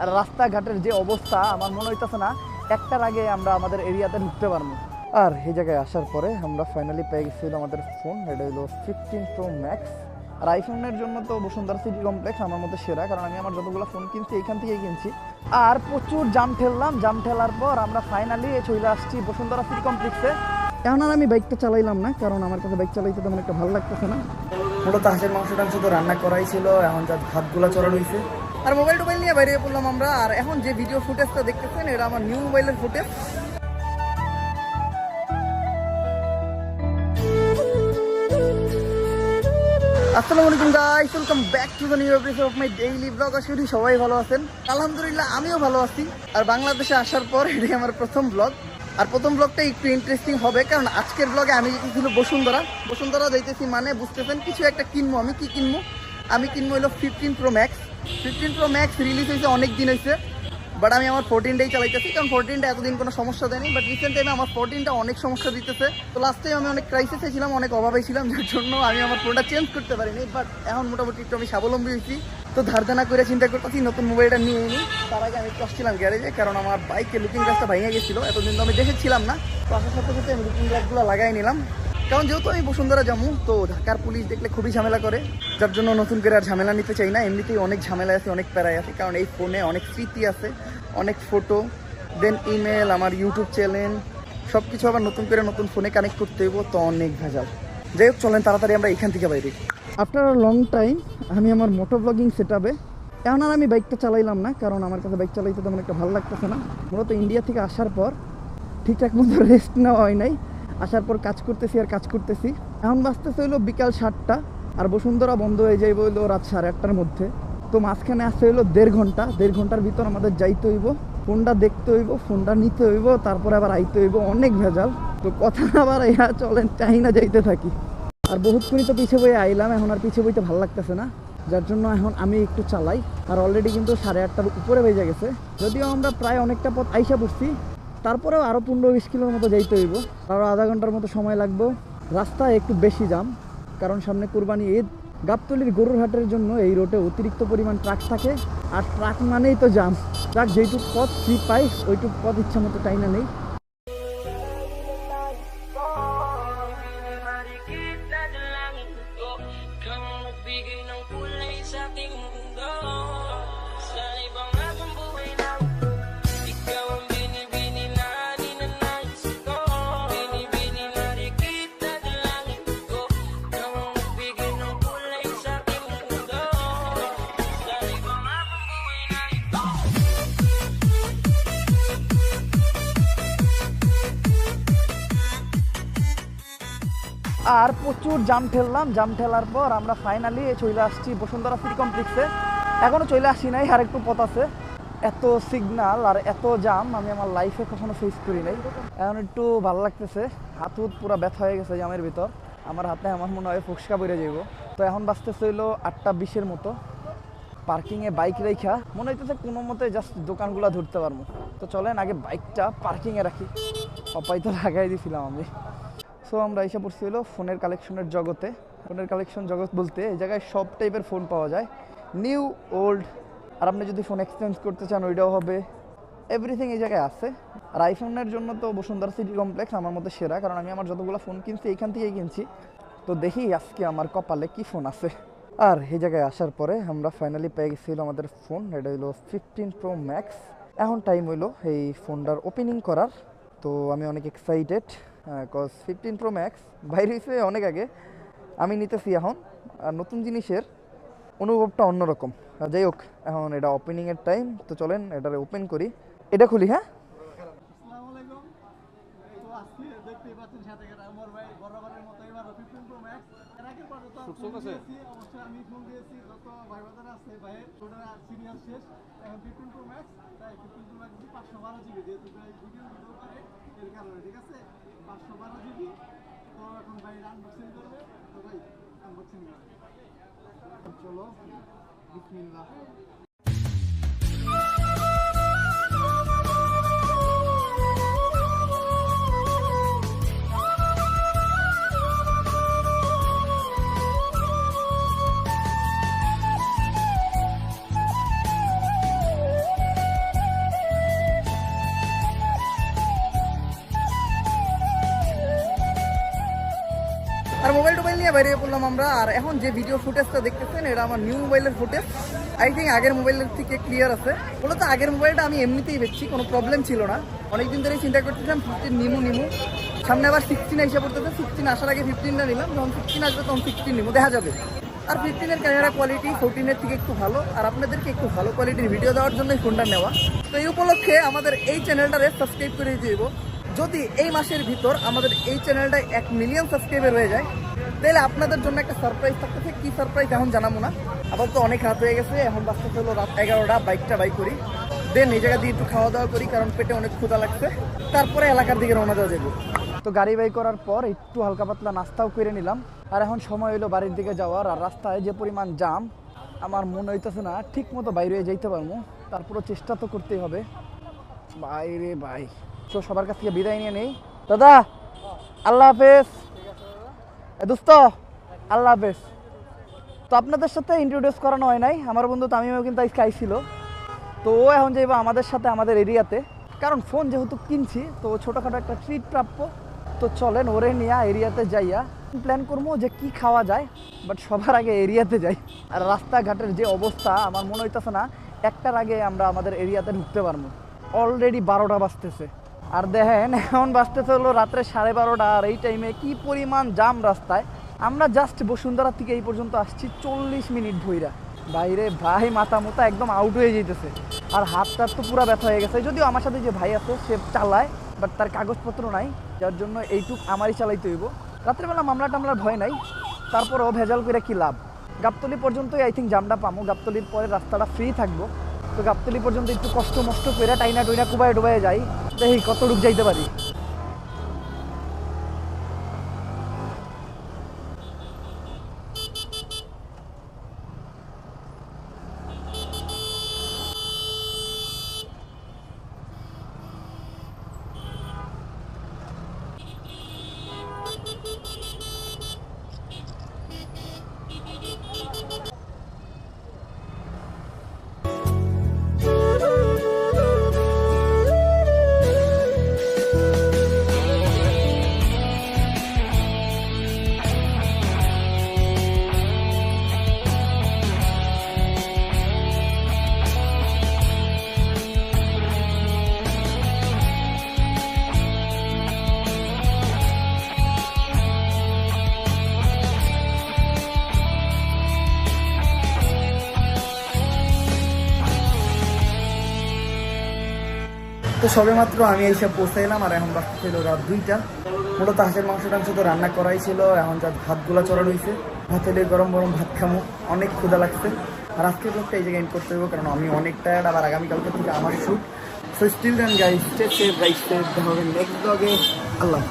আর রাস্তাঘাটের যে অবস্থা, আমার মনে হইতেছে না, একটার আগে আমরা আমাদের এরিয়াতে ঢুকতে পারব। আর এই জায়গায় আসার পরে আমরা ফাইনালি পেয়ে গেছিল আমাদের ফোন এটা হলো ফিফটিন প্রো ম্যাক্স আর আইফোনের জন্য তো বসুন্ধরা সিটি কমপ্লেক্স আমার মধ্যে সেরা, কারণ আমি আমার যতগুলো ফোন কিনছি এখান থেকেই কিনছি। আর প্রচুর জাম ঠেললাম জাম ঠেলার পর আমরা ফাইনালি চলে আসছি বসুন্ধরা সিটি কমপ্লেক্সে এখন আর আমি বাইকটা চালাইলাম না, কারণ আমার কাছে বাইক চালাইতে তেমন একটা ভালো লাগতেছে না। মূলত হাঁসের মাংস টাংস তো রান্না করাই ছিল, এখন যা ভাতগুলো চড়ানো হয়েছে আর মোবাইল টোবাইল নিয়ে বাইরে পড়লাম আমরা। আর এখন যে ভিডিও ফুটেজটা দেখতেছেন, এটা আমার নিউ মোবাইলের footage back to the of my daily vlog সবাই ভালো আছেন। আলহামদুলিল্লাহ, আমিও ভালো আছি। আর বাংলাদেশে আসার পর আমার প্রথম ব্লগ আর প্রথম ব্লগটা একটু ইন্টারেস্টিং হবে, কারণ আজকের ব্লগে আমি বসুন্ধরা। বসুন্ধরা মানে বুঝতেছেন, কিছু একটা কিনবো। আমি কি কিনবো? আমি কিনবো হলো fifteen pro max fifteen pro max release হয়েছে অনেক দিন হয়েছে। বাট আমি আমার ফোরটিনটাই চালাইতেছি, কারণ ফোরটিনটা এতদিন কোনো সমস্যা দেয়নি। বাট রিসেন্ট টাইমে আমার ফোরটিনটা অনেক সমস্যা দিতেছে। তো লাস্ট টাইম আমি অনেক ক্রাইসিসে ছিলাম, অনেক অভাবে ছিলাম, যার জন্য আমি আমার ফোনটা চেঞ্জ করতে পারিনি। বাট এখন মোটামুটি একটু আমি স্বাবলম্বী হয়েছি। তো ধারদানা করে চিন্তা করতেছি, নতুন মোবাইলটা নিয়ে নিই তার আগে আমি আসছিলাম গ্যারেজে কারণ আমার বাইকে লুকিং গ্লাসটা ভেঙে গেছিল। এতদিন তো আমি দেখেছিলাম না। তো আসার সাথে সাথে আমি লুকিং গ্লাসগুলো লাগাই নিলাম। কারণ যেহেতু আমি বসুন্ধরা যাব তো ঢাকার পুলিশ দেখলে খুবই ঝামেলা করে। যার জন্য নতুন করে আর ঝামেলা নিতে চাই না। এমনিতেই অনেক ঝামেলা আছে, অনেক প্যারাই আছে। কারণ এই ফোনে অনেক স্মৃতি আছে, অনেক ফটো দেন ইমেল আমার ইউটিউব চ্যানেল সব কিছু আবার নতুন করে নতুন ফোনে কানেক্ট করতে হইব, তো অনেক ভেজাল। যাই হোক, চলেন তাড়াতাড়ি আমরা এখান থেকে বাইরে। আফটার আ লং টাইম আমি আমার মোটো ব্লগিং সেট আপে এখন আর আমি বাইকটা চালাইলাম না, কারণ আমার কাছে বাইক চালাইতে তেমন একটা ভালো লাগতেছে না। মূলত ইন্ডিয়া থেকে আসার পর ঠিকঠাক মতো রেস্ট নেওয়া হয় নাই। আসার পর কাজ করতেছি আর কাজ করতেছি। এখন বাঁচতেছে হইল বিকাল সাতটা আর বসুন্ধরা বন্ধ হয়ে যাইব হইল রাত সাড়ে আটটার মধ্যে। তো মাঝখানে আসতে হইল দেড় ঘণ্টা, দেড় ঘণ্টার ভিতর আমাদের যাইতে হইব, ফোনটা দেখতে হইব, ফোনটা নিতে হইব, তারপরে আবার আইতে হইব, অনেক ভেজাল। তো কথা আবার ইহা চলেন, চাই না যাইতে থাকি। আর বহুত করে তো পিছে বইয়ে আইলাম, এখন আর পিছে বইতে ভালো লাগতেছে না। যার জন্য এখন আমি একটু চালাই, আর অলরেডি কিন্তু সাড়ে আটটার উপরে বেজে গেছে। যদিও আমরা প্রায় অনেকটা পথ আইসা পড়ছি তারপরেও আরও পনেরো বিশ কিলোর মতো যাইতে হইব। আরও আধা ঘণ্টার মতো সময় লাগবে। রাস্তায় একটু বেশি জাম, কারণ সামনে কুরবানি ঈদ। গাবতলির গরুর হাটের জন্য এই রোডে অতিরিক্ত পরিমাণ ট্রাক থাকে। আর ট্রাক মানেই তো জাম। ট্রাক যেইটুক পথ ফ্রি পাই, ওইটুক পথ ইচ্ছা মতো টাইনা নেই। আর প্রচুর জাম ঠেললাম। জাম ঠেলার পর আমরা ফাইনালি চলে আসছি বসুন্ধরা সিটি কমপ্লেক্সে এখনও চলে আসি নাই, আর একটু পথ আছে। এত সিগনাল আর এত জাম আমি আমার লাইফে কখনো ফেস করি নাই। এখন একটু ভালো লাগতেছে, হাত হুত পুরো ব্যথা হয়ে গেছে জামের ভিতর। আমার হাতে আমার মনে হয় ফুসকা বেড়ে যাইব। তো এখন বাঁচতেছে হইল আটটা বিশের মতো। পার্কিংয়ে বাইক রেখা মনে হইতেছে কোনো মতে জাস্ট দোকানগুলো ধরতে পারব। তো চলেন, আগে বাইকটা পার্কিংয়ে রাখি। অপাই তো লাগাই দিয়েছিলাম আমি। সো আমরা এসে পড়ছি হলো ফোনের কালেকশনের জগতে। ফোনের কালেকশন জগৎ বলতে এই জায়গায় সব টাইপের ফোন পাওয়া যায়। নিউ ওল্ড আর আপনি যদি ফোন এক্সচেঞ্জ করতে চান ওইটাও হবে। এভরিথিং এই জায়গায় আছে। আর আইফোনের জন্য তো বসুন্ধরা সিটি কমপ্লেক্স আমার মধ্যে সেরা, কারণ আমি আমার যতগুলো ফোন কিনছি এইখান থেকেই কিনছি। তো দেখি আজকে আমার কপালে কি ফোন আছে। আর এই জায়গায় আসার পরে আমরা ফাইনালি পেয়ে গেছিল আমাদের ফোন এটা হলো ফিফটিন প্রো ম্যাক্স এখন টাইম হইল এই ফোনটার ওপেনিং করার। তো আমি অনেক excited cause fifteen pro max বাইরে হয়েছে অনেক আগে। আমি নিতেছি এখন। আর নতুন জিনিসের অনুভবটা অন্যরকম। আর যাই হোক এখন এটা ওপেনিংয়ের টাইম তো চলেন এটারে ওপেন করি। এটা খুলি হ্যাঁ? ঠিক আছে? পাঁচশো বারো জিবি তো এখন ভাই আনবক্সিং করবে। তো ভাই চলো বিসমিল্লাহ। বেরিয়ে পড়লাম আমরা। আর এখন যে ভিডিও ফুটেজটা দেখতেছেন, এটা আমার নিউ মোবাইলের ফুটেজ আই থিঙ্ক আগের মোবাইলের থেকে ক্লিয়ার আছে। মূলত আগের মোবাইলটা আমি এমনিতেই বেচছি, কোনো প্রবলেম ছিল না। অনেকদিন ধরেই চিন্তা করতেছিলাম ফিফটিন নিমু নিমু। সামনে আবার সিক্সটিন এসে পড়তেছে সিক্সটিন আসার আগে ফিফটিনটা নিলাম। যখন সিক্সটিন আসবে তখন সিক্সটিন নিমু, দেখা যাবে। আর ফিফটিনের ক্যামেরা কোয়ালিটি ফোরটিনের থেকে একটু ভালো। আর আপনাদেরকে একটু ভালো কোয়ালিটির ভিডিও দেওয়ার জন্যই ফোনটা নেওয়া। তো এই উপলক্ষে আমাদের এই চ্যানেলটারে সাবস্ক্রাইব করে দিব। যদি এই মাসের ভিতর আমাদের এই চ্যানেলটায় এক মিলিয়ন সাবস্ক্রাইবার হয়ে যায় তাহলে আপনাদের জন্য একটা সারপ্রাইজ থাকতেছে। কি সারপ্রাইজ এখন জানাব না। আপাতত অনেক রাত হয়ে গেছে, এখন বাঁচতে হলো রাত এগারোটা, বাইকটা বাইক করি। দেন এই জায়গা দিয়ে একটু খাওয়া দাওয়া করি, কারণ পেটে অনেক ক্ষুধা লাগছে। তারপরে এলাকার দিকে রওনা দেওয়া যাবে। তো গাড়ি বাই করার পর একটু হালকা পাতলা নাস্তাও করে নিলাম। আর এখন সময় হলো বাড়ির দিকে যাওয়ার, আর রাস্তায় যে পরিমাণ জাম আমার মনে হইতেছে না ঠিক মতো বাইরে যাইতে পারব। তারপরও চেষ্টা তো করতেই হবে। বাইরে, ভাই। তো সবার কাছ থেকে বিদায় নিয়ে নেই। দাদা, আল্লাহ হাফেজ। দোস্ত, আল্লাহ হাফেজ। তো আপনাদের সাথে ইন্ট্রোডিউস করানো হয় নাই। আমার বন্ধু তামিমও কিন্তু আজকে আইছিল। তো ও এখন যাইবা আমাদের সাথে, আমাদের এরিয়াতে। কারণ ফোন যেহেতু কিনছি, তো ছোটোখাটো একটা ট্রিট প্রাপ্য। তো চলেন, ওরে নিয়ে এরিয়াতে যাইয়া প্ল্যান করব যে কি খাওয়া যায় বাট সবার আগে এরিয়াতে যাই। আর রাস্তাঘাটের যে অবস্থা, আমার মনে হইতেছে না, একটার আগে আমরা আমাদের এরিয়াতে ঢুকতে পারব। অলরেডি বারোটা বাজতেছে। আর দেখেন, এখন বাজতেছে হলো রাত্রে সাড়ে বারোটা, আর এই টাইমে কি পরিমাণ জাম রাস্তায়। আমরা জাস্ট বসুন্ধরা থেকে এই পর্যন্ত আসছি চল্লিশ মিনিট ভইরা বাইরে ভাই মাথা মোতা একদম আউট হয়ে যেতেছে আর হাত টাত তো পুরো ব্যথা হয়ে গেছে। যদিও আমার সাথে যে ভাই আছে, সে চালায় বাট তার কাগজপত্র নাই। যার জন্য এইটুক আমারই চালাইতে হইব। রাত্রেবেলা মামলা টামলার ভয় নাই। তারপরও ভেজাল করে কি লাভ? গাবতলি পর্যন্তই আই থিঙ্ক জামটা পামো। গাবতলির পরে রাস্তাটা ফ্রি থাকব। তো গাবতলি পর্যন্ত একটু কষ্ট মষ্ট করে টাইনা টুইনা কুবায় ডুবাই যাই। দেখি কতটুক যাইতে পারি? তো সবে মাত্র আমি এইসব এলাম, আর এখন বাকি ছিল রাত দুইটা। মূলত হাঁসের মাংস টাংস তো রান্না করাই ছিল, এখন যা ভাতগুলা চড়া রয়েছে হলে গরম গরম ভাত খামো, অনেক ক্ষুদা লাগছে। আর আজকে ব্লগটা এই জায়গায় করতে হবে কারণ আমি অনেক টায়ার্ড আবার আগামীকালকে থেকে আমার shoot so still then guys stay safe guys safe দেখা হবে নেক্সট ব্লগে আল্লাহ।